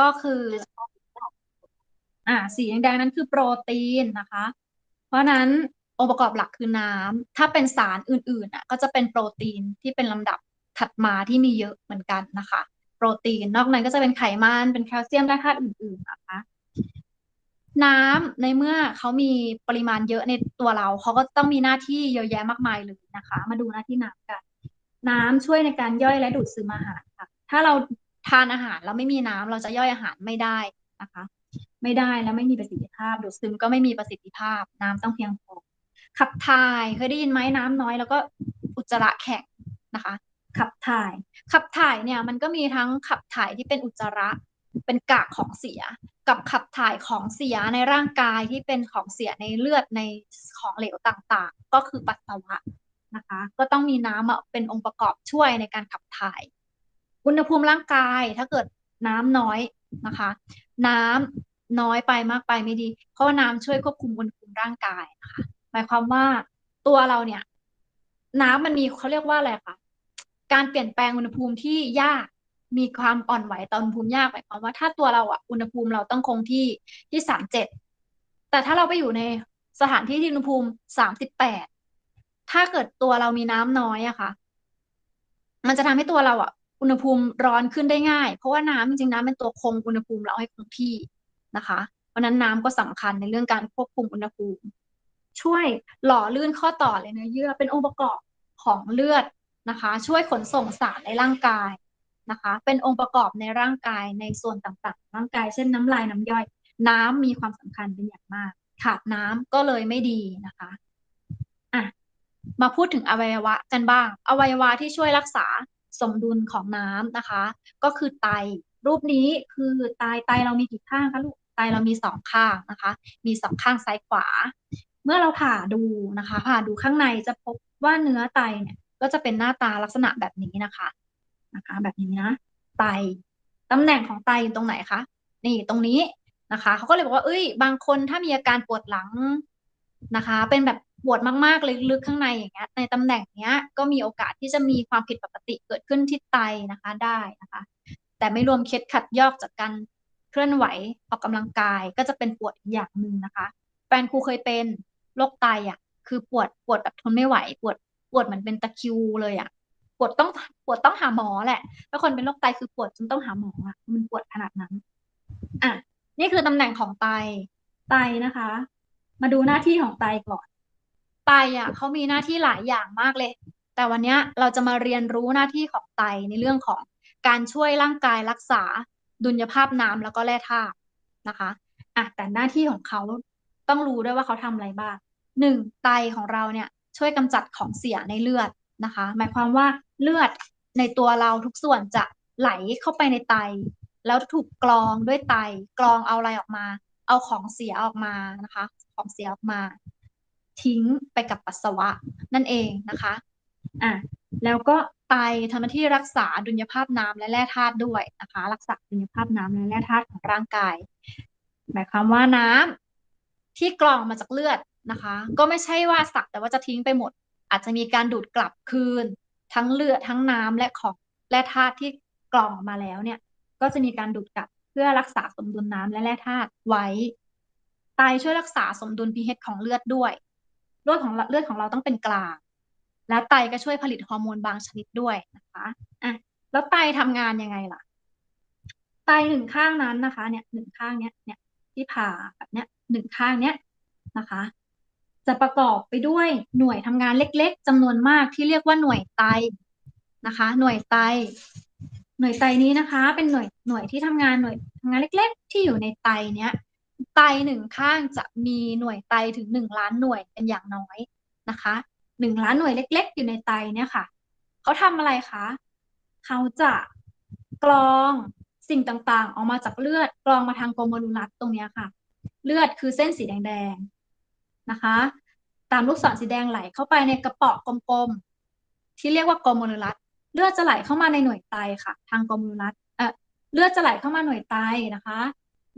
ก็คือ อ่าสีแดงๆนั้นคือโปรตีนนะคะ เพราะนั้นองค์ประกอบหลักคือน้ำถ้าเป็นสารอื่นๆอะก็จะเป็นโปรตีนที่เป็นลำดับถัดมาที่มีเยอะเหมือนกันนะคะ โปรตีนนอกนั้นก็จะเป็นไขมันเป็นแคลเซียมและธาตุอื่นๆนะคะ น้ำในเมื่อเขามีปริมาณเยอะในตัวเราเขาก็ต้องมีหน้าที่เยอะแยะมากมายเลยนะคะ มาดูหน้าที่น้ำกัน น้ำช่วยในการย่อยและดูดซึมอาหารค่ะ ถ้าเรา ทานอาหารแล้วไม่มีน้ำเราจะย่อยอาหารไม่ได้นะคะ ไม่ได้แล้วไม่มีประสิทธิภาพดูดซึมก็ไม่มีประสิทธิภาพ น้ำต้องเพียงพอขับถ่ายเคยได้ยินไหมน้ำน้อย แล้วก็อุจจาระแข็งนะคะ ขับถ่าย ขับถ่ายเนี่ยมันก็มีทั้งขับถ่ายที่เป็นอุจจาระเป็นกากของเสีย กับขับถ่ายของเสียในร่างกายที่เป็นของเสียในเลือดในของเหลวต่างๆ ก็คือปัสสาวะนะคะ ก็ต้องมีน้ำเป็นองค์ประกอบช่วยในการขับถ่าย อุณหภูมิร่างกายถ้าเกิดน้ำน้อยนะคะ น้ำน้อยไปมากไปไม่ดี เพราะว่าน้ำช่วยควบคุมอุณหภูมิร่างกายนะคะหมายความว่าตัวเราเนี่ย น้ำมันมีเขาเรียกว่าอะไรคะการเปลี่ยนแปลงอุณหภูมิที่ยากมีความอ่อนไหวต่ออุณหภูมิยากหมายความว่าถ้าตัวเราอะอุณหภูมิเราต้องคงที่ที่สามเจ็ดแต่ถ้าเราไปอยู่ในสถานที่ที่อุณหภูมิสามสิบแปดถ้าเกิดตัวเรามีน้ำน้อยอะค่ะ มันจะทำให้ตัวเราอะ อุณหภูมิร้อนขึ้นได้ง่าย เพราะว่าน้ำจริงๆน้ำเป็นตัวคงอุณหภูมิเราให้คงที่นะคะ เพราะนั้นน้ำก็สำคัญในเรื่องการควบคุมอุณหภูมิ ช่วยหล่อลื่นข้อต่อเลยเนื้อเยื่อเป็นองค์ประกอบของเลือดนะคะ ช่วยขนส่งสารในร่างกายนะคะ เป็นองค์ประกอบในร่างกายในส่วนต่างๆ ร่างกายเช่นน้ำลายน้ำย่อย น้ำมีความสำคัญเป็นอย่างมาก ขาดน้ำก็เลยไม่ดีนะคะอะมาพูดถึงอวัยวะกันบ้าง อวัยวะที่ช่วยรักษา สมดุลของน้ำนะคะ ก็คือไต รูปนี้คือไตไตเรามีกี่ข้างคะลูกไตเรามีสองข้างนะคะ มีสองข้างซ้ายขวา เมื่อเราผ่าดูนะคะ ผ่าดูข้างในจะพบว่าเนื้อไตเนี่ยก็จะเป็นหน้าตาลักษณะแบบนี้นะคะนะคะ แบบนี้นะไตตำแหน่งของไตอยู่ตรงไหนคะนี่ตรงนี้นะคะเขาก็เลยบอกว่าเอ้ย บางคนถ้ามีอาการปวดหลัง นะคะ เป็นแบบปวดมากๆลึกๆข้างในอย่างเงี้ย ในตำแหน่งเนี้ยก็มีโอกาสที่จะมีความผิดปกติเกิดขึ้นที่ไตนะคะได้นะคะ แต่ไม่รวมเคล็ดขัดยอกจากการเคลื่อนไหวออกกำลังกายก็จะเป็นปวดอย่างหนึ่งนะคะแฟนครูเคยเป็นโรคไตอะคือปวดปวดแบบทนไม่ไหว ปวดปวดเหมือนเป็นตะคิวเลยอะปวดต้องปวดต้องหาหมอแหละถ้าคนเป็นโรคไตคือปวดจนต้องหาหมออะมันปวดขนาดนั้นอะนี่คือตำแหน่งของไตไตนะคะ มาดูหน้าที่ของไตก่อน ไตอะเขามีหน้าที่หลายอย่างมากเลย แต่วันนี้เราจะมาเรียนรู้หน้าที่ของไตในเรื่องของการช่วยร่างกายรักษาดุลยภาพน้ำแล้วก็แร่ธาตุนะคะอะแต่หน้าที่ของเขาต้องรู้ด้วยว่าเขาทำอะไรบ้างหนึ่งไตของเราเนี่ยช่วยกำจัดของเสียในเลือดนะคะ หมายความว่าเลือดในตัวเราทุกส่วนจะไหลเข้าไปในไต แล้วถูกกรองด้วยไตกรองเอาอะไรออกมา เอาของเสียออกมานะคะ ของเสียออกมา ทิ้งไปกับปัสสาวะนั่นเองนะคะอะแล้วก็ไตทำหน้าที่รักษาดุลยภาพน้ำและแร่ธาตุด้วยนะคะ รักษาดุลยภาพน้ำและแร่ธาตุของร่างกาย หมายความว่าน้ำที่กรองมาจากเลือดนะคะ ก็ไม่ใช่ว่าสักแต่ว่าจะทิ้งไปหมด อาจจะมีการดูดกลับคืน ทั้งเลือดทั้งน้ำและของแร่ธาตุที่กรองมาแล้วเนี่ย ก็จะมีการดูดกลับ เพื่อรักษาสมดุลน้ำและแร่ธาตุไว้ ไตช่วยรักษาสมดุล pH ของเลือดด้วยเลือดของเลือดของเราต้องเป็นกลาง และไตก็ช่วยผลิตฮอร์โมนบางชนิดด้วยนะคะอะแล้วไตทำงานยังไงล่ะ ไตหนึ่งข้างนั้นนะคะ เนี่ยหนึ่งข้างเนี้ยเนี่ยที่ผ่าแบบเนี้ยหนึ่งข้างเนี้ยนะคะ จะประกอบไปด้วยหน่วยทำงานเล็ก ๆจำนวนมากที่เรียกว่าหน่วยไตนะคะ หน่วยไต หน่วยไตนี้นะคะ เป็นหน่วยหน่วยที่ทำงานหน่วยทำงานเล็ก ๆ ที่อยู่ในไตเนี้ยไตหนึ่งข้างจะมีหน่วยไตถึงหนึ่งล้านหน่วยเป็นอย่างน้อยนะคะหนึ่งล้านหน่วยเล็ก ๆ อยู่ในไตเนี่ยค่ะเขาทำอะไรคะเขาจะกรองสิ่งต่างๆ ออกมาจากเลือดกรองมาทางโกลเมรูลัสตรงนี้ค่ะ เลือดคือเส้นสีแดงๆนะคะ ตามลูกศรสีแดงไหลเข้าไปในกระเป๋อกลมๆที่เรียกว่าโกลเมรูลัส เลือดจะไหลเข้ามาในหน่วยไตค่ะ ทางกลเมรูลัสเอ่อเลือดจะไหลเข้ามาหน่วยไตนะคะ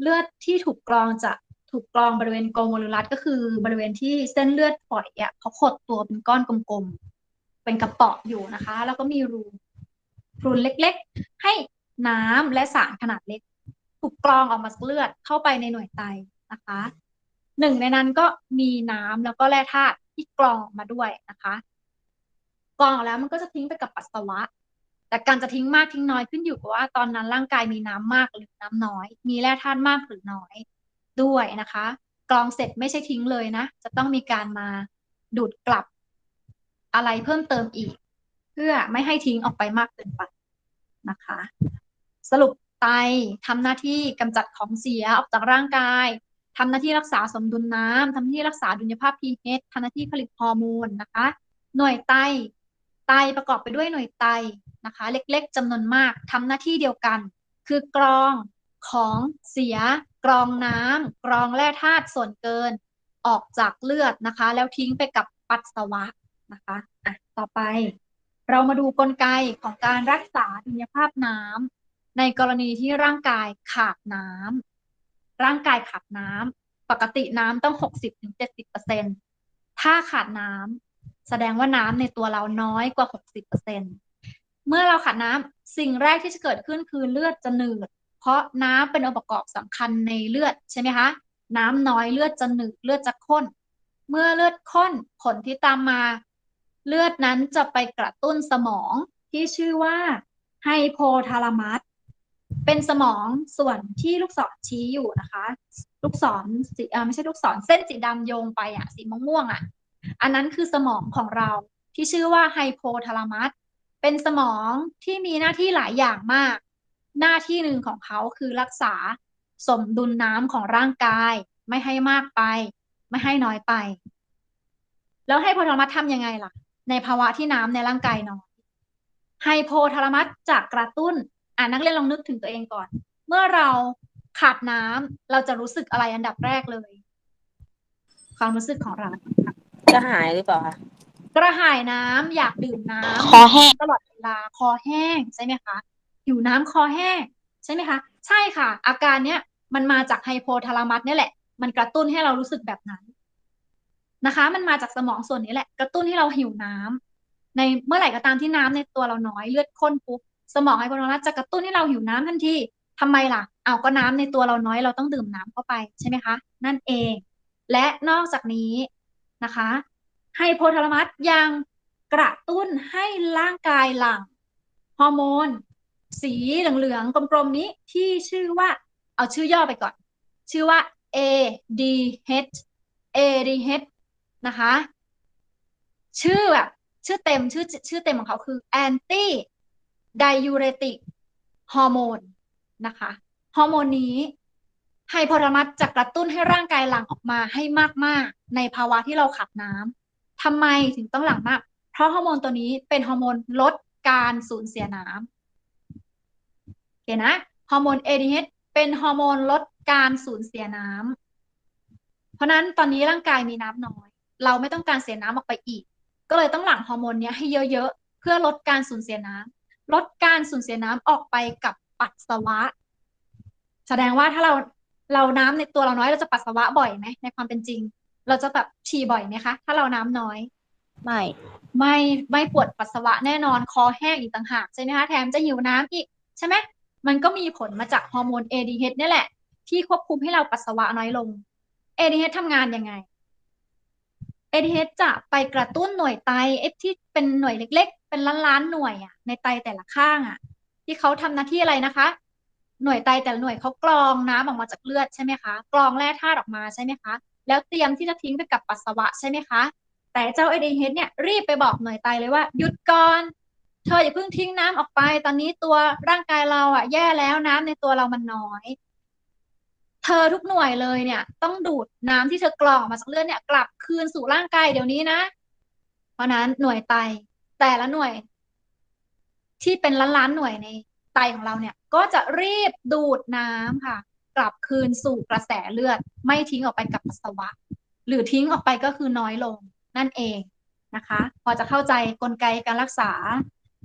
เลือดที่ถูกกรองจะถูกกรองบริเวณโกลเมรูลัสก็คือบริเวณที่เส้นเลือดฝอยอะเขาขดตัวเป็นก้อนกลมๆ เป็นกระเป๋ออยู่นะคะ แล้วก็มีรูรูเล็กๆ ให้น้ำและสารขนาดเล็ก ถูกกรองออกมาจากเลือดเข้าไปในหน่วยไตนะคะหนึ่งในนั้นก็มีน้ำแล้วก็แร่ธาตุที่กรองออกมาด้วยนะคะ กรองออกแล้วมันก็จะทิ้งไปกับปัสสาวะ แต่การจะทิ้งมากทิ้งน้อยขึ้นอยู่กับว่าตอนนั้นร่างกายมีน้ำมากหรือน้ำน้อย มีแร่ธาตุมากหรือน้อยด้วยนะคะ กรองเสร็จไม่ใช่ทิ้งเลยนะ จะต้องมีการมาดูดกลับอะไรเพิ่มเติมอีก เพื่อไม่ให้ทิ้งออกไปมากเกินไปนะคะ สรุปไตทำหน้าที่กำจัดของเสียออกจากร่างกายทำหน้าที่รักษาสมดุลน้ำทำหน้าที่รักษาดุลยภาพ pH ทำหน้าที่ผลิตฮอร์โมนนะคะ หน่วยไต ตประกอบไปด้วยหน่วยไตนะคะ เล็กๆจำนวนมากทำหน้าที่เดียวกัน คือกรองของเสีย กรองน้ำกรองแร่ธาตุส่วนเกิน ออกจากเลือดนะคะ แล้วทิ้งไปกับปัสสาวะนะคะอะต่อไป เรามาดูกลไกของการรักษาดุลยภาพน้ำในกรณีที่ร่างกายขาดน้ำร่างกายขาดน้ำปกติน้ำต้องหกสิบถึงเจ็ดสิบเปอร์เซ็นถ้าขาดน้ำ แสดงว่าน้ำในตัวเราน้อยกว่าหกสิบเมื่อเราขาดน้ำสิ่งแรกที่จะเกิดขึ้นคือเลือดจะหนืด เพราะน้ำเป็นองค์ประกอบสำคัญในเลือดใช่ไหมคะน้ำน้อยเลือดจะหนืดเลือดจะข้น เมื่อเลือดข้นผลที่ตามมา เลือดนั้นจะไปกระตุ้นสมองที่ชื่อว่าไฮโพทาลามัสเป็นสมองส่วนที่ลูกศรชี้อยู่นะคะ ลูกศรสีไม่ใช่ลูกศรเส้นสีดำโยงไปอะสีม่วงๆอะ อันนั้นคือสมองของเราที่ชื่อว่าไฮโพทาลามัสเป็นสมองที่มีหน้าที่หลายอย่างมาก หน้าที่หนึ่งของเขาคือรักษาสมดุลน้ำของร่างกาย ไม่ให้มากไป ไม่ให้น้อยไป แล้วไฮโพทาลามัสทำยังไงล่ะ ในภาวะที่น้ำในร่างกายน้อยไฮโพทาลามัสจะกระตุ้นอ่านักเรียนลองนึกถึงตัวเองก่อน เมื่อเราขาดน้ำเราจะรู้สึกอะไรอันดับแรกเลย ความรู้สึกของเรา จะหายหรือเปล่าคะกระหายน้ำอยากดื่มน้ำ คอแห้ง ตลอดเวลาคอแห้งใช่ไหมคะหิวน้ำคอแห้งใช่ไหมคะ ใช่ค่ะ อาการเนี้ยมันมาจากไฮโพทาลามัสเนี่ยแหละ มันกระตุ้นให้เรารู้สึกแบบนั้นนะคะ มันมาจากสมองส่วนนี้แหละ กระตุ้นให้เราหิวน้ำในเมื่อไหร่ก็ตามที่น้ำในตัวเราน้อยเลือดข้นปุ๊บสมองไฮโพทาลามัสจะกระตุ้นให้เราหิวน้ำทันทีทำไมล่ะเอาก็น้ำในตัวเราน้อยเราต้องดื่มน้ำเข้าไปใช่ไหมคะ นั่นเอง และนอกจากนี้ นะคะไฮโพทาลามัสยังกระตุ้นให้ร่างกายหลั่งฮอร์โมน สีเหลืองๆกลมๆนี้ที่ชื่อว่าเอาชื่อย่อไปก่อน ชื่อว่า ADH ADH นะคะ ชื่อแบบชื่อเต็มชื่อชื่อเต็มของเขาคือ anti diuretic hormone นะคะฮอร์โมนนี้ ไฮโพทาลามัสจะกระตุ้นให้ร่างกายหลั่งออกมาให้มากๆ ในภาวะที่เราขาดน้ำทำไมถึงต้องหลั่งมาก เพราะฮอร์โมนตัวนี้เป็นฮอร์โมนลดการสูญเสียน้ำโอเคนะฮอร์โมน ADH เป็นฮอร์โมนลดการสูญเสียน้ำเพราะนั้นตอนนี้ร่างกายมีน้ำน้อย เราไม่ต้องการเสียน้ำออกไปอีก ก็เลยต้องหลั่งฮอร์โมนนี้ให้เยอะๆเพื่อลดการสูญเสียน้ำลดการสูญเสียน้ำออกไปกับปัสสาวะ แสดงว่าถ้าเรา เราน้ำในตัวเราน้อยเราจะปัสสาวะบ่อยไหมในความเป็นจริง เราจะแบบฉี่บ่อยไหมคะ ถ้าเราน้ำน้อย ไม่ไม่ไม่ปวดปัสสาวะแน่นอนคอแห้งอีกต่างหากใช่ไหมคะแถมจะหิวน้ำอีกใช่ไหมมันก็มีผลมาจากฮอร์โมน ADH นี่แหละ ที่ควบคุมให้เราปัสสาวะน้อยลง ADH ทำงานยังไง ADH จะไปกระตุ้นหน่วยไตเอฟที่เป็นหน่วยเล็ก ๆ เป็นล้านๆหน่วยอะในไตแต่ละข้างอะ ที่เขาทำหน้าที่อะไรนะคะ หน่วยไตแต่ละหน่วยเขากรองน้ำออกมาจากเลือดใช่ไหมคะกรองแร่ธาตุออกมาใช่ไหมคะ แล้วเตรียมที่จะทิ้งไปกับปัสสาวะใช่ไหมคะ แต่เจ้า ADH เฮดเนี่ยรีบไปบอกหน่วยไตเลยว่าหยุดก่อนเธออย่าเพิ่งทิ้งน้ำออกไป ตอนนี้ตัวร่างกายเราอะแย่แล้วน้ำในตัวเรามันน้อย เธอทุกหน่วยเลยเนี่ย ต้องดูดน้ำที่เธอกรองออกมาจากเลือดเนี่ย กลับคืนสู่ร่างกายเดี๋ยวนี้นะ เพราะนั้นหน่วยไตแต่ละหน่วย ที่เป็นล้านๆหน่วยในไตของเราเนี่ย ก็จะรีบดูดน้ำค่ะ กลับคืนสู่กระแสเลือด ไม่ทิ้งออกไปกับปัสสาวะ หรือทิ้งออกไปก็คือน้อยลงนั่นเองนะคะ พอจะเข้าใจกลไกการรักษา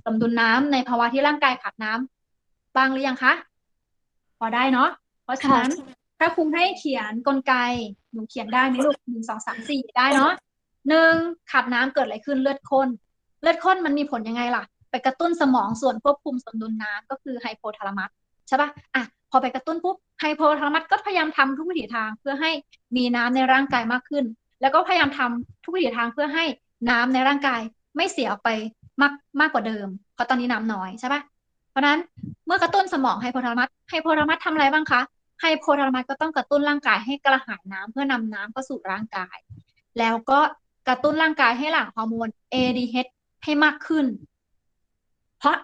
สมดุลน้ำในภาวะที่ร่างกายขาดน้ำบ้างหรือยังคะพอได้เนาะเพราะฉะนั้นถ้าครูให้เขียนกลไกหนูเขียนได้ไหมลูกหนึ่งสองสามสี่ได้เนาะหนึ่งขาดน้ำเกิดอะไรขึ้นเลือดข้น เลือดข้นมันมีผลยังไงล่ะ ไปกระตุ้นสมองส่วนควบคุมสมดุลน้ำก็คือไฮโพทาลามัสใช่ปะอะพอไปกระตุ้นปุ๊บไฮโพทาลามัสก็พยายามทำทุกวิถีทางเพื่อให้มีน้ำในร่างกายมากขึ้น แล้วก็พยายามทำทุกวิถีทางเพื่อให้น้ำในร่างกายไม่เสียออกไปมากมากกว่าเดิม เพราะตอนนี้น้ำน้อยใช่ปะเพราะนั้นเมื่อกระตุ้นสมองไฮโพทาลามัสไฮโพทาลามัสทำอะไรบ้างคะไฮโพทาลามัสก็ต้องกระตุ้นร่างกายให้กระหายน้ำเพื่อนำน้ำเข้าสู่ร่างกาย แล้วก็กระตุ้นร่างกายให้หลั่งฮอร์โมน ADH ให้มากขึ้น เพราะ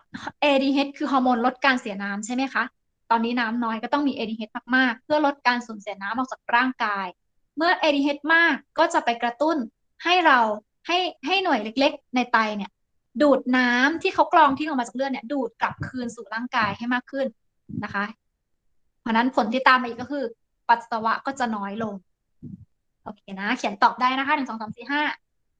ADH คือฮอร์โมนลดการเสียน้ำใช่ไหมคะ ตอนนี้น้ำน้อยก็ต้องมี ADH มาก ๆ เพื่อลดการสูญเสียน้ำออกจากร่างกาย เมื่อ ADH มากก็จะไปกระตุ้นให้เราให้ให้หน่วยเล็ก ๆ ในไตเนี่ยดูดน้ำที่เขากรองทิ้งออกมาจากเลือดเนี่ยดูดกลับคืนสู่ร่างกายให้มากขึ้นนะคะ เพราะนั้นผลที่ตามมาอีกก็คือ ปัสสาวะก็จะน้อยลง โอเคนะ เขียนตอบได้นะคะหนึ่งสองสามสี่ห้า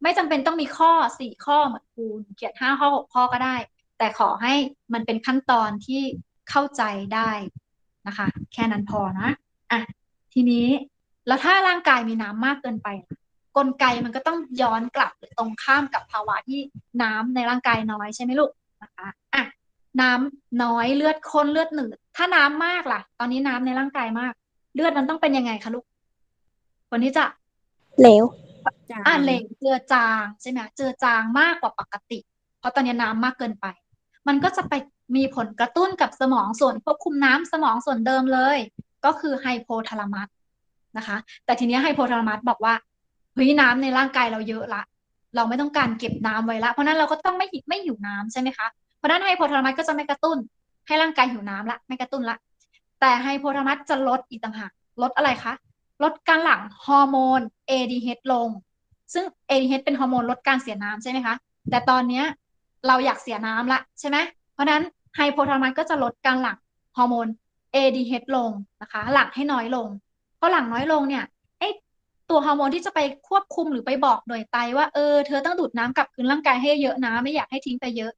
ไม่จำเป็นต้องมีข้อสี่ข้อเหมือนคูณเขียนห้าข้อหกข้อก็ได้ แต่ขอให้มันเป็นขั้นตอนที่เข้าใจได้นะคะ แค่นั้นพอนะอะทีนี้แล้วถ้าร่างกายมีน้ำมากเกินไปล่ะกลไกมันก็ต้องย้อนกลับหรือตรงข้ามกับภาวะที่น้ำในร่างกายน้อยใช่ไหมลูกนะคะอะน้ำน้อยเลือดข้นเลือดหนืดถ้าน้ำมากล่ะ ตอนนี้น้ำในร่างกายมาก เลือดมันต้องเป็นยังไงคะลูกคนที่จะเหลวอ่าเหลวเจือจางใช่ไหมเจือจางมากกว่าปกติ เพราะตอนนี้น้ำมากเกินไป มันก็จะไปมีผลกระตุ้นกับสมองส่วนควบคุมน้ำสมองส่วนเดิมเลย ก็คือไฮโพทาลามัสนะคะ แต่ทีนี้ไฮโพทาลามัสบอกว่าเฮ้ยน้ำในร่างกายเราเยอะละ เราไม่ต้องการเก็บน้ำไว้ละ เพราะนั้นเราก็ต้องไม่หิไม่หิวน้ำใช่ไหมคะเพราะนั้นไฮโพทาลามัสก็จะไม่กระตุ้น ให้ร่างกายหิวน้ำละไม่กระตุ้นละ แต่ไฮโพทาลามัสจะลดอีกต่างหากลดอะไรคะลดการหลั่งฮอร์โมน ADH ลง ซึ่ง ADH เป็นฮอร์โมนลดการเสียน้ำใช่ไหมคะแต่ตอนเนี้ย เราอยากเสียน้ำละใช่ไหมเพราะนั้นไฮโพทาลามัสก็จะลดการหลั่งฮอร์โมน ADH ลงนะคะ หลั่งให้น้อยลงเพราะหลั่งน้อยลงเนี่ยไอตัวฮอร์โมนที่จะไปควบคุมหรือไปบอกหน่วยไตว่าเออเธอต้องดูดน้ำกลับคืนร่างกายให้เยอะนะไม่อยากให้ทิ้งไปเยอะ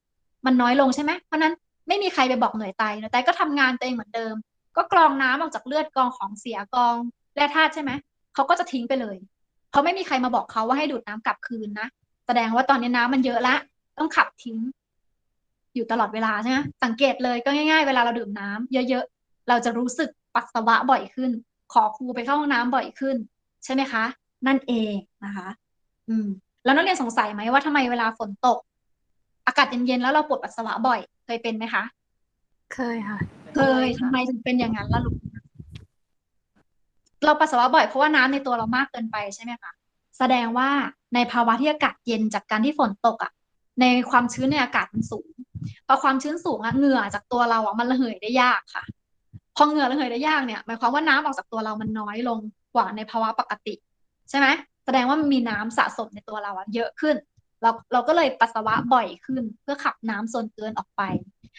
มันน้อยลงใช่ไหมเพราะนั้นไม่มีใครไปบอกหน่วยไตหน่วยไตก็ทำงานตัวเองเหมือนเดิม ก็กรองน้ำออกจากเลือดกรองของเสียกรองแร่ธาตุใช่ไหมเขาก็จะทิ้งไปเลย เพราะไม่มีใครมาบอกเขาว่าให้ดูดน้ำกลับคืนนะ แสดงว่าตอนนี้น้ำมันเยอะละ ต้องขับทิ้ง อยู่ตลอดเวลาใช่ไหมสังเกตเลยก็ง่าย ๆ เวลาเราดื่มน้ำเยอะๆ เราจะรู้สึกปัสสาวะบ่อยขึ้น ขอครูไปเข้าห้องน้ำบ่อยขึ้น ใช่ไหมคะ นั่นเองนะคะ อืม แล้วนักเรียนสงสัยไหมว่าทำไมเวลาฝนตก อากาศเย็นๆแล้วเราปวดปัสสาวะบ่อย เคยเป็นไหมคะ เคยค่ะ เคยทำไมถึงเป็นอย่างนั้นล่ะลูกเราปัสสาวะบ่อยเพราะว่าน้ำในตัวเรามากเกินไปใช่ไหมคะแสดงว่าในภาวะที่อากาศเย็นจากการที่ฝนตกอะ ในความชื้นในอากาศมันสูงพอความชื้นสูงอะเหงื่อจากตัวเราอะมันระเหยได้ยากค่ะ พอเหงื่อระเหยได้ยากเนี่ยหมายความว่าน้ำออกจากตัวเรามันน้อยลงกว่าในภาวะปกติ ใช่ไหมแสดงว่ามันมีน้ำสะสมในตัวเราอะเยอะขึ้น เราเราก็เลยปัสสาวะบ่อยขึ้น เพื่อขับน้ำส่วนเกินออกไป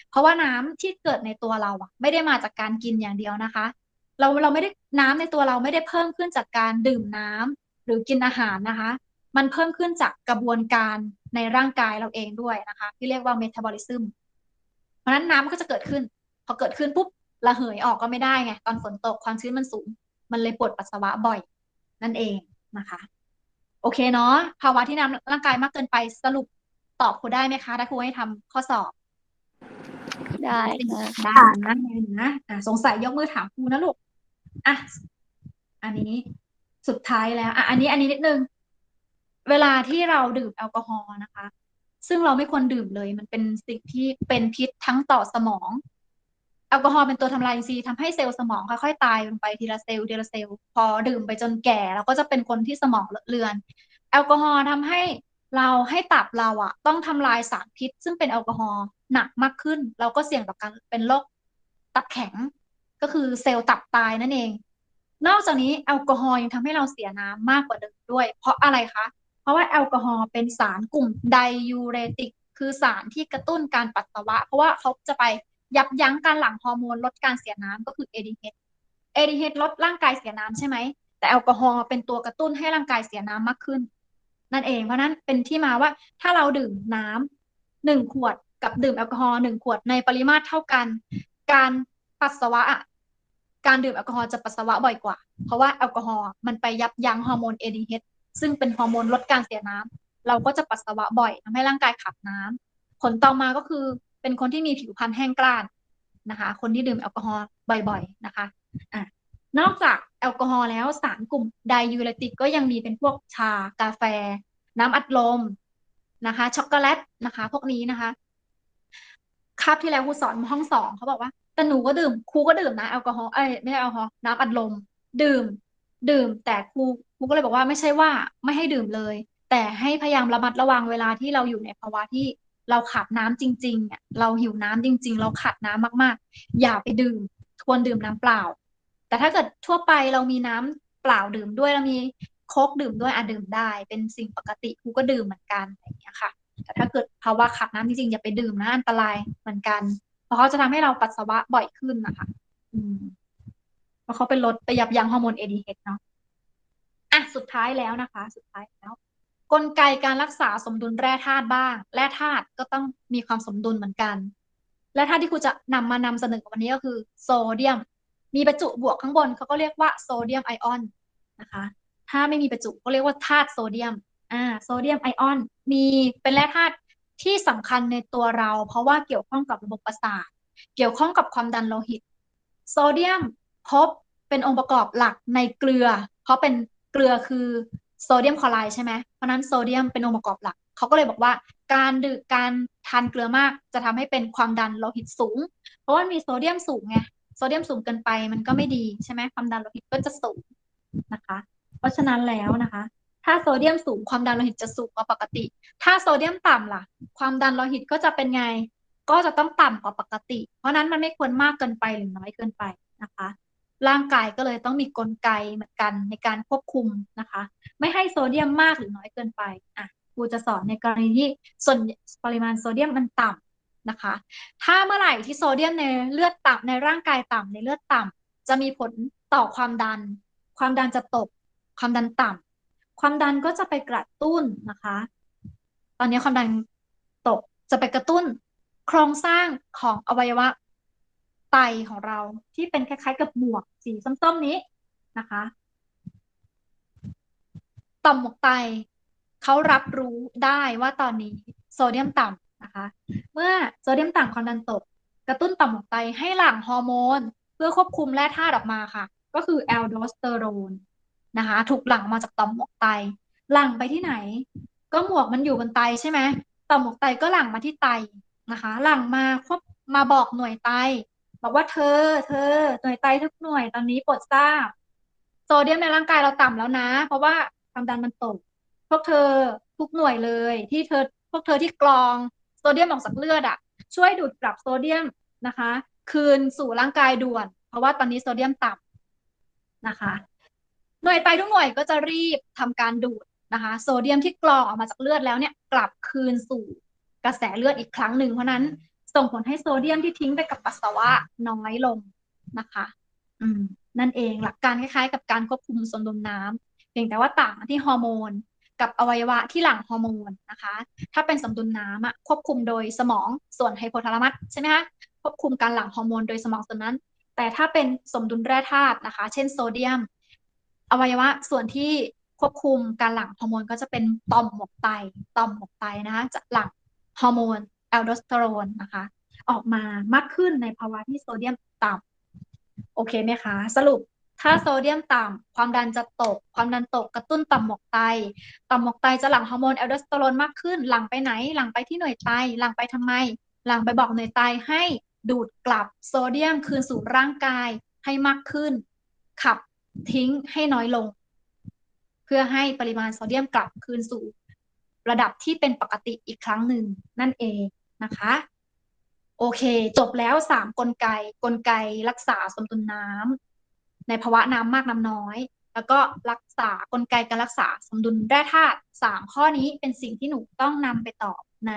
เพราะว่าน้ำที่เกิดในตัวเราอะไม่ได้มาจากการกินอย่างเดียวนะคะ เราเราไม่ได้น้ำในตัวเราไม่ได้เพิ่มขึ้นจากการดื่มน้ำหรือกินอาหารนะคะ มันเพิ่มขึ้นจากกระบวนการ ในร่างกายเราเองด้วยนะคะ ที่เรียกว่าเมตาบอลิซึมเพราะฉะนั้นน้ำมันก็จะเกิดขึ้น พอเกิดขึ้นปุ๊บระเหยออกก็ไม่ได้ไงตอนฝนตกความชื้นมันสูง มันเลยปวดปัสสาวะบ่อย นั่นเองนะคะ โอเคเนาะภาวะที่น้ำร่างกายมากเกินไปสรุปตอบครูได้ไหมคะถ้าครูให้ทำข้อสอบได้ค่ะได้นะนะอะสงสัยยกมือถามครูนะลูกอะอันนี้สุดท้ายแล้วอะอันนี้อันนี้นิดนึง เวลาที่เราดื่มแอลกอฮอล์นะคะ ซึ่งเราไม่ควรดื่มเลย มันเป็นสิ่งที่เป็นพิษทั้งต่อสมอง แอลกอฮอล์เป็นตัวทำลายอินทรีย์ทำให้เซลล์สมองค่อยๆตายลงไปทีละเซลล์ทีละเซลล์พอดื่มไปจนแก่เราก็จะเป็นคนที่สมองเลอะเลือน แอลกอฮอล์ทำให้เราให้ตับเราอะต้องทำลายสารพิษ ซึ่งเป็นแอลกอฮอล์หนักมากขึ้น เราก็เสี่ยงต่อการเป็นโรคตับแข็ง ก็คือเซลล์ตับตายนั่นเอง นอกจากนี้แอลกอฮอล์ยังทำให้เราเสียน้ำมากกว่าเดิมด้วย เพราะอะไรคะ ราะว่าแอลกอฮอล์เป็นสารกลุ่มไดยูเรติก คือสารที่กระตุ้นการปัสสาวะ เพราะว่าเขาจะไปยับยั้งการหลั่งฮอร์โมนลดการเสียน้ำก็คือ ADH ADH ลดร่างกายเสียน้ำใช่ไหม แต่แอลกอฮอล์เป็นตัวกระตุ้นให้ร่างกายเสียน้ำมากขึ้น นั่นเองเพราะนั้นเป็นที่มาว่าถ้าเราดื่มน้ำหนึ่งขวดกับดื่มแอลกอฮอล์หนึ่งขวดในปริมาตรเท่ากัน การปัสสาวะอะการดื่มแอลกอฮอล์จะปัสสาวะบ่อยกว่า เพราะว่าแอลกอฮอล์มันไปยับยั้งฮอร์โมน ADH ซึ่งเป็นฮอร์โมนลดการเสียน้ำเราก็จะปัสสาวะบ่อยทำให้ร่างกายขับน้ำผลต่อมาก็คือเป็นคนที่มีผิวพรรณแห้งกร้านนะคะ คนที่ดื่มแอลกอฮอล์บ่อย ๆนะคะอะนอกจากแอลกอฮอล์แล้วสารกลุ่มไดยูเรติกก็ยังมีเป็นพวกชากาแฟ น้ำอัดลมนะคะ ช็อกโกแลตนะคะ พวกนี้นะคะคาบที่แล้วครูสอนห้องสองเขาบอกว่าแต่หนูก็ดื่มครูก็ดื่มนะแอลกอฮอล์เอ้ยไม่ใช่แอลกอฮอล์น้ำอัดลม ดื่ม ดื่ม แต่ครูครูก็เลยบอกว่าไม่ใช่ว่าไม่ให้ดื่มเลย แต่ให้พยายามระมัดระวังเวลาที่เราอยู่ในภาวะที่เราขาดน้ำจริงๆเนี่ยเราหิวน้ำจริง ๆ เราขาดน้ำมากๆ อย่าไปดื่มควรดื่มน้ำเปล่า แต่ถ้าเกิดทั่วไปเรามีน้ำเปล่าดื่มด้วยเรามีโค้กดื่มด้วยอะดื่มได้ เป็นสิ่งปกติครูก็ดื่มเหมือนกันอะไรอย่างเงี้ยค่ะ แต่ถ้าเกิดภาวะขาดน้ำจริงๆอย่าไปดื่มนะอันตรายเหมือนกัน เพราะเขาจะทำให้เราปัสสาวะบ่อยขึ้นนะคะ อืม เพราะเขาเป็นลดไปยับยั้งฮอร์โมน ADH เนาะอะสุดท้ายแล้วนะคะ สุดท้ายแล้ว กลไกการรักษาสมดุลแร่ธาตุบ้าง แร่ธาตุก็ต้องมีความสมดุลเหมือนกัน และธาตุที่ครูจะนำมานำเสนอวันนี้ก็คือโซเดียม มีประจุบวกข้างบนเขาก็เรียกว่าโซเดียมไอออนนะคะ ถ้าไม่มีประจุก็เรียกว่าธาตุโซเดียมอ่าโซเดียมไอออนมีเป็นแร่ธาตุที่สำคัญในตัวเรา เพราะว่าเกี่ยวข้องกับระบบประสาทเกี่ยวข้องกับความดันโลหิต โซเดียม พบเป็นองค์ประกอบหลักในเกลือ เพราะเป็นเกลือคือโซเดียมคลอไรด์ใช่ไหมเพราะนั้นโซเดียมเป็นองค์ประกอบหลัก เขาก็เลยบอกว่าการดื่มการทานเกลือมากจะทำให้เป็นความดันโลหิตสูง เพราะว่ามีโซเดียมสูงไงโซเดียมสูงเกินไปมันก็ไม่ดีใช่ไหมความดันโลหิตก็จะสูงนะคะ เพราะฉะนั้นแล้วนะคะ ถ้าโซเดียมสูงความดันโลหิตจะสูงกว่าปกติ ถ้าโซเดียมต่ำล่ะ ความดันโลหิตก็จะเป็นไง ก็จะต้องต่ำกว่าปกติ เพราะนั้นมันไม่ควรมากเกินไปหรือน้อยเกินไปนะคะ ร่างกายก็เลยต้องมีกลไกเหมือนกันในการควบคุมนะคะ ไม่ให้โซเดียมมากหรือน้อยเกินไปอะครูจะสอนในกรณีที่ส่วนปริมาณโซเดียมมันต่ำนะคะ ถ้าเมื่อไหร่ที่โซเดียมในเลือดต่ำในร่างกายต่ำในเลือดต่ำจะมีผลต่อความดัน ความดันจะตก ความดันต่ำความดันก็จะไปกระตุ้นนะคะ ตอนนี้ความดันตกจะไปกระตุ้น โครงสร้างของอวัยวะ ไตของเราที่เป็นคล้ายๆ กับหมวกสีส้มๆนี้นะคะต่อมหมวกไตเขารับรู้ได้ว่าตอนนี้โซเดียมต่ำนะคะ เมื่อโซเดียมต่ำความดันตก กระตุ้นต่อมหมวกไตให้หลั่งฮอร์โมน เพื่อควบคุมแร่ธาตุออกมาค่ะ ก็คือแอลโดสเตอโรนนะคะ ถูกหลั่งมาจากต่อมหมวกไตหลั่งไปที่ไหน ก็หมวกมันอยู่บนไตใช่ไหมต่อมหมวกไตก็หลั่งมาที่ไตนะคะ หลั่งมาควบมาบอกหน่วยไต บอกว่าเธอ เธอ หน่วยไตทุกหน่วยตอนนี้ปรดทราบ โซเดียมในร่างกายเราต่ำแล้วนะ เพราะว่าความดันมันตก พวกเธอทุกหน่วยเลย ที่เธอ พวกเธอที่กรองโซเดียมออกจากเลือดอะ ช่วยดูดกลับโซเดียมนะคะ คืนสู่ร่างกายด่วน เพราะว่าตอนนี้โซเดียมต่ำนะคะ หน่วยไตทุกหน่วยก็จะรีบทำการดูดนะคะ โซเดียมที่กรองออกมาจากเลือดแล้วเนี่ย กลับคืนสู่กระแสเลือดอีกครั้งหนึ่งเพราะนั้น ส่งผลให้โซเดียมที่ทิ้งไปกับปัสสาวะน้อยลงนะคะ อืม นั่นเองหลักการคล้ายๆ กับการควบคุมสมดุลน้ำเพียงแต่ว่าต่างที่ฮอร์โมน กับอวัยวะที่หลั่งฮอร์โมนนะคะ ถ้าเป็นสมดุลน้ำอะควบคุมโดยสมองส่วนไฮโพทาลามัสใช่ไหมคะควบคุมการหลั่งฮอร์โมนโดยสมองส่วนนั้น แต่ถ้าเป็นสมดุลแร่ธาตุนะคะ เช่นโซเดียม อวัยวะส่วนที่ควบคุมการหลั่งฮอร์โมนก็จะเป็นต่อมหมวกไตต่อมหมวกไตนะคะจะหลั่งฮอร์โมน แอลโดสเตอโรนนะคะ ออกมามากขึ้นในภาวะที่โซเดียมต่ำโอเคไหมคะ สรุปถ้าโซเดียมต่ำความดันจะตก ความดันตกกระตุ้นต่อมหมวกไต ต่อมหมวกไตจะหลั่งฮอร์โมนแอลโดสเตอโรนมากขึ้น หลั่งไปไหน หลั่งไปที่หน่วยไต หลั่งไปทำไม หลั่งไปบอกหน่วยไตให้ดูดกลับโซเดียมคืนสู่ร่างกายให้มากขึ้น ขับทิ้งให้น้อยลง เพื่อให้ปริมาณโซเดียมกลับคืนสู่ ระดับที่เป็นปกติอีกครั้งหนึ่งนั่นเอง นะคะ โอเค จบแล้วสามกลไก กลไกรักษาสมดุลน้ำในภาวะน้ำมากน้ำน้อย แล้วก็รักษากลไกการรักษาสมดุลแร่ธาตุสามข้อนี้เป็นสิ่งที่หนูต้องนำไปตอบใน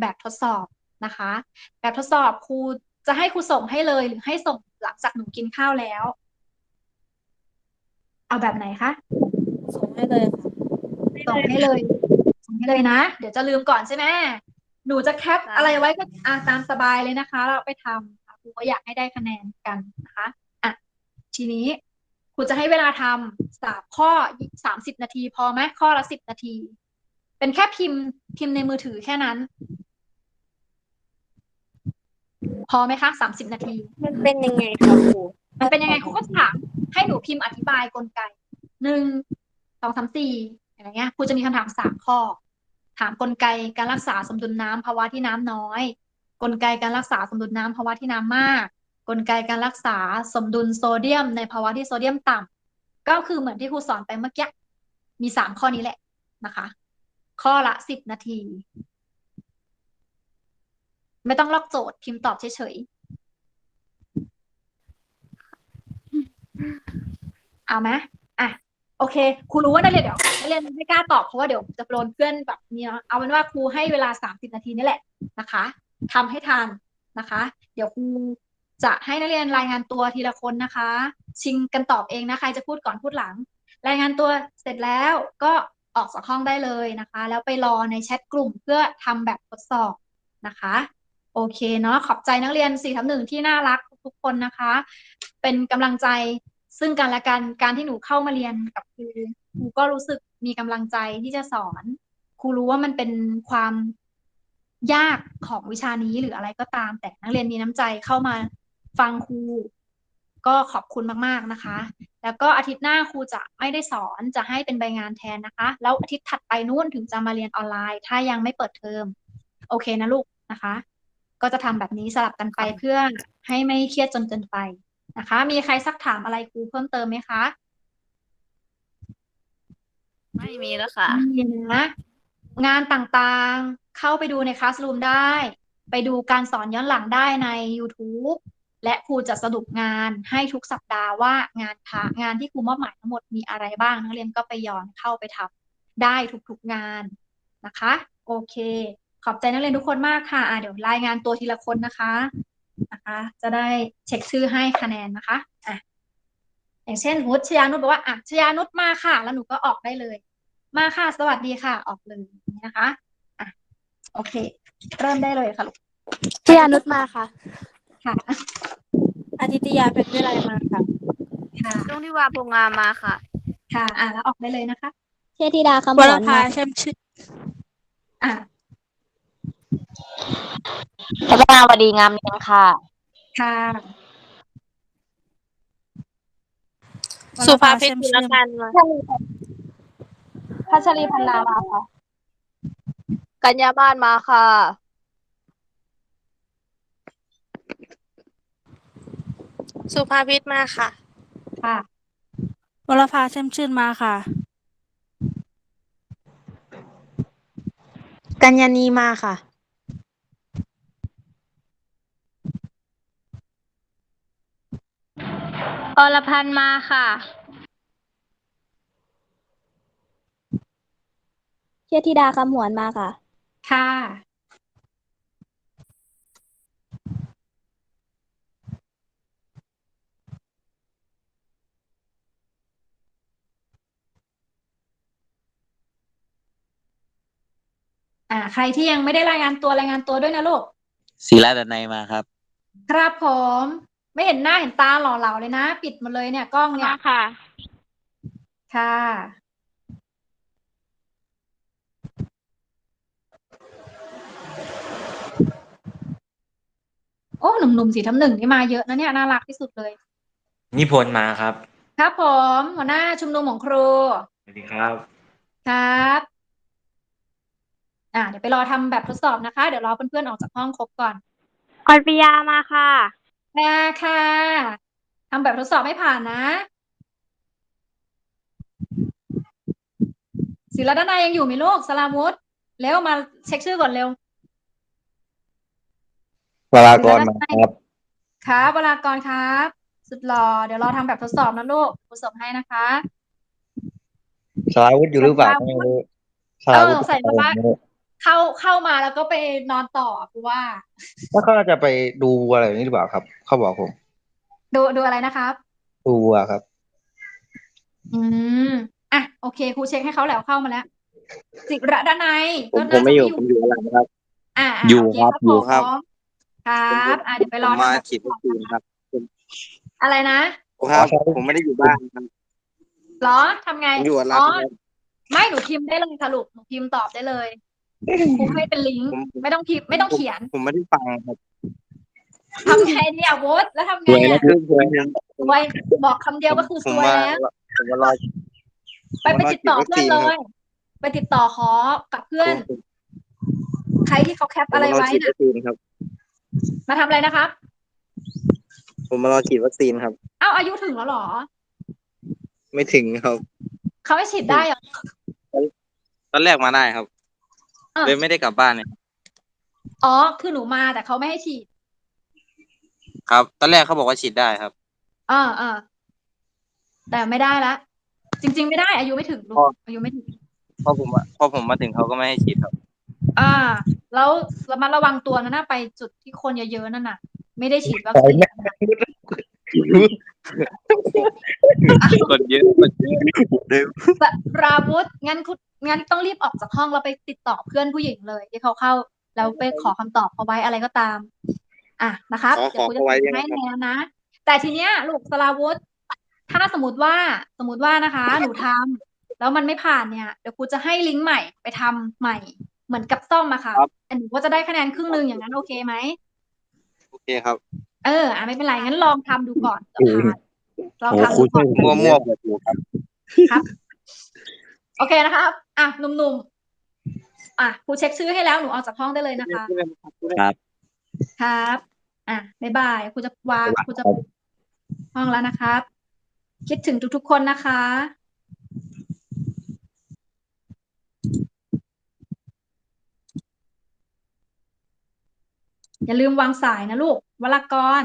แบบทดสอบนะคะ แบบทดสอบครูจะให้ครูส่งให้เลยหรือให้ส่งหลังจากหนูกินข้าวแล้ว เอาแบบไหนคะส่งให้เลยค่ะส่งให้เลยส่งให้เลยนะ เดี๋ยวจะลืมก่อนใช่ไหม หนูจะแคปอะไรไว้ก็อะตามสบายเลยนะคะ เราไปทำค่ะครูก็อยากให้ได้คะแนนกันนะคะอะทีนี้ครูจะให้เวลาทำสามข้อสามสิบนาที พอไหมข้อละสิบนาที เป็นแค่พิมพ์พิมพ์ในมือถือแค่นั้น พอไหมคะสามสิบนาที มันเป็นยังไงครับครูมันเป็นยังไงครูก็ถามให้หนูพิมพ์อธิบายกลไกหนึ่งสองสามสี่อะไรเงี้ยครูจะมีคำถามสามข้อ ถามกลไกการรักษาสมดุลน้ำภาวะที่น้ำน้อย กลไกการรักษาสมดุลน้ำภาวะที่น้ำมาก กลไกการรักษาสมดุลโซเดียม ในภาวะที่โซเดียมต่ำก็คือเหมือนที่ครูสอนไปเมื่อกี้มีสามข้อนี้แหละนะคะ ข้อละสิบนาที ไม่ต้องลอกโจทย์พิมพ์ตอบเฉยๆเอาไหมอะ โอเคครูรู้ว่านักเรียนเดี๋ยวนักเรียนไม่กล้าตอบเพราะว่าเดี๋ยวจะโดนเพื่อนแบบเนี้เนาะเอาเป็นว่าครูให้เวลาสามสิบนาทีนี่แหละนะคะทำให้ทันนะคะ เดี๋ยวครูจะให้นักเรียนรายงานตัวทีละคนนะคะ ชิงกันตอบเองนะใครจะพูดก่อนพูดหลัง รายงานตัวเสร็จแล้วก็ออกจากห้องได้เลยนะคะ แล้วไปรอในแชทกลุ่มเพื่อทำแบบทดสอบนะคะ โอเคเนาะขอบใจนักเรียนสี่ทับหนึ่งที่น่ารักทุกๆคนนะคะ เป็นกำลังใจ ซึ่งกันและกันการที่หนูเข้ามาเรียนกับครูครูก็รู้สึกมีกำลังใจที่จะสอนครูรู้ว่ามันเป็นความยากของวิชานี้หรืออะไรก็ตาม แต่นักเรียนมีน้ำใจเข้ามาฟังครูก็ขอบคุณมากๆนะคะ แล้วก็อาทิตย์หน้าครูจะไม่ได้สอนจะให้เป็นใบงานแทนนะคะ แล้วอาทิตย์ถัดไปนู่นถึงจะมาเรียนออนไลน์ ถ้ายังไม่เปิดเทอมโอเคนะลูกนะคะ ก็จะทำแบบนี้สลับกันไปเพื่อให้ไม่เครียดจนเกินไป นะคะ มีใครซักถามอะไรครูเพิ่มเติมไหมคะ ไม่มีแล้วค่ะมีนะงานต่างๆเข้าไปดูในคลาส o ูมได้ ไปดูการสอนย้อนหลังได้ใน YouTube และครูจะสรุปงานให้ทุกสัปดาห์ว่างานคะงานที่ครูมอบหมายทั้งหมดมีอะไรบ้าง นักเรียนก็ไปย้อนเข้าไปทำได้ทุกๆงานนะคะ โอเค ขอบใจนักเรียนทุกคนมากค่ะอะเดี๋ยวรายงานตัวทีละคนนะคะ นะคะ จะได้เช็คชื่อให้คะแนนนะคะอะอย่างเช่นสมมุติชยานุชบอกว่าอะชยานุชมาค่ะ แล้วหนูก็ออกได้เลย มาค่ะ สวัสดีค่ะ ออกเลยอย่างนี้นะคะอะโอเค เริ่มได้เลยค่ะลูกพี่อนุชมาค่ะ ค่ะอาทิตยาเป็นวิไลมาค่ะค่ะลุงที่วาโพงามมาค่ะ ค่ะ อะแล้วออกได้เลยนะคะ เชธิดาคำวหรวนภามาเช่มชื่ออะ พัฒนาวดีงามเนียนค่ะ ค่ะสุภาเพชรบุรกันมาพัชรีพันลาลาค่ะ กัญญาบ้านมาค่ะ สุภาพิษมาค่ะ ค่ะวรภาเช่มชื่นมาค่ะ กัญญานีมาค่ะ อรพันธ์มาค่ะ เชษธิดาคำหวนมาค่ะ ค่ะ อ่า ใครที่ยังไม่ได้รายงานตัวรายงานตัวด้วยนะลูก ศิลาดนัยมาครับ ครับผม ไม่เห็นหน้าเห็นตาหล่อเหลาเลยนะ ปิดหมดเลยเนี่ยกล้องเนี่ย มาค่ะ ค่ะ โอ้หนุ่มๆสีทำหนึ่งนี่มาเยอะนะเนี่ยน่ารักที่สุดเลย นิพนธ์มาครับ ครับผมหัวหน้าชุมนุมของครู สวัสดีครับ ครับ อ่า เดี๋ยวไปรอทำแบบทดสอบนะคะ เดี๋ยวรอเพื่อนๆออกจากห้องครบก่อน ออนปิยามาค่ะ ค่ะค่ะทำแบบทดสอบไม่ผ่านนะศิลดานายยังอยู่ไหมลูกสลาวุธเร็วมาเช็คชื่อก่อนเร็ววรากรมาครับครับวรากรครับ สุดหล่อเดี๋ยวรอทำแบบทดสอบนะลูกทดสอบให้นะคะสราวุธอยู่หรือเปล่าสราวุธไม่รู้สราวุธ เออสงสัยว่าเข้าเข้ามาแล้วก็ไปนอนต่อกูว่า แล้วเขาจะไปดูวัวอะไรอย่างนี้หรือเปล่าครับ เขาบอกผม ดูดูอะไรนะครับ ดูวัวครับ อืมอะโอเคครูเช็คให้เขาแล้วเข้ามาแล้วจิระด้านในผมก็ผมไม่อยู่น่าจะผมอยู่อะไรนะครับ อ่าอยู่โเคครับอยู่ครับผมครับอะเดี๋ยวไปรอผมมาทำแบบฉีดวัคซีนครับอะไรนะครับ ผมไม่ได้อยู่บ้านครับเหรอทำไงผมอยู่กับรัอ๋ฐอครับไม่หนูพิมพ์ได้เลยค่ะลูกหนูพิมพ์ตอบได้เลย ครูให้เป็นลิงก์ผมไม่ต้องพิมพ์ไม่ต้องเขียนผมไม่ได้ฟังครับทำไงดีอะโวตแล้วทำไงสวยแล้วอะคือสวยซวยบอกคำเดียวก็คือซวยแล้วผมมารอไปไปติดต่อเพื่อนเลย ไปติดต่อขอกับเพื่อน ใครที่เขาแคปอะไรไว้ฉีดน่ะวัคซีนครับมาทำอะไรนะครับ ผมมารอฉีดวัคซีนครับเอ้าอายุถึงแล้วเหรอ ไม่ถึงครับ เขาไม่ฉีดได้เหรอ ตอนแรกมาได้ครับ อะเลยไม่ได้กลับบ้านเนี่ยอ๋อ คือหนูมาแต่เขาไม่ให้ฉีด ครับ ตอนแรกเขาบอกว่าฉีดได้ครับอ่าอ่าแต่ไม่ได้ละ จริง ๆ ไม่ได้ อายุไม่ถึงลูพอกอายุไม่ถึง พอผมอะพอผมมาถึงเขาก็ไม่ให้ฉีดครับ อ่า แล้วระมัดระวังตัวนะนะไปจุดที่คนเยอะๆนั่นน่ะ ไม่ได้ฉีดวัคปล่อยซีนแม่คนเยอะคนเยอะสราวุธงั้นคุณ งั้นต้องรีบออกจากห้องแล้วไปติดต่อเพื่อนผู้หญิงเลย ที่เขาเข้า แล้วไปขอคำตอบเขาไว้อะไรก็ตาม อะนะครับขอเดี๋ยวขอครูจะเขาไว้ส่ยังงไงให้ครับแล้วนะ แต่ทีเนี้ยลูกสราวุธถ้าสมมติว่าสมมติว่านะคะ หนูทำแล้วมันไม่ผ่านเนี่ยเดี๋ยวครูจะให้ลิงก์ใหม่ไปทำใหม่ เหมือนกับซ่อมอะค่ะครับอันหนูก็จะได้คะแนนครึ่งหนึ่งอย่างนั้นโอเคไหมโอเคครับ เอออะไม่เป็นไรงั้นลองทำดูก่อนจะผ่านลองทำดูก่อนมั่วมั่วๆแบบนี้ครับ ครับ โอเคนะครับ อะหนุ่มๆอะครูเช็คชื่อให้แล้วหนูออกจากห้องได้เลยนะคะ ครับ ครับ อะบ๊ายบายครูจะวางครูจะห้องแล้วนะครับ คิดถึงทุกๆคนนะคะอย่าลืมวางสายนะลูกวลากร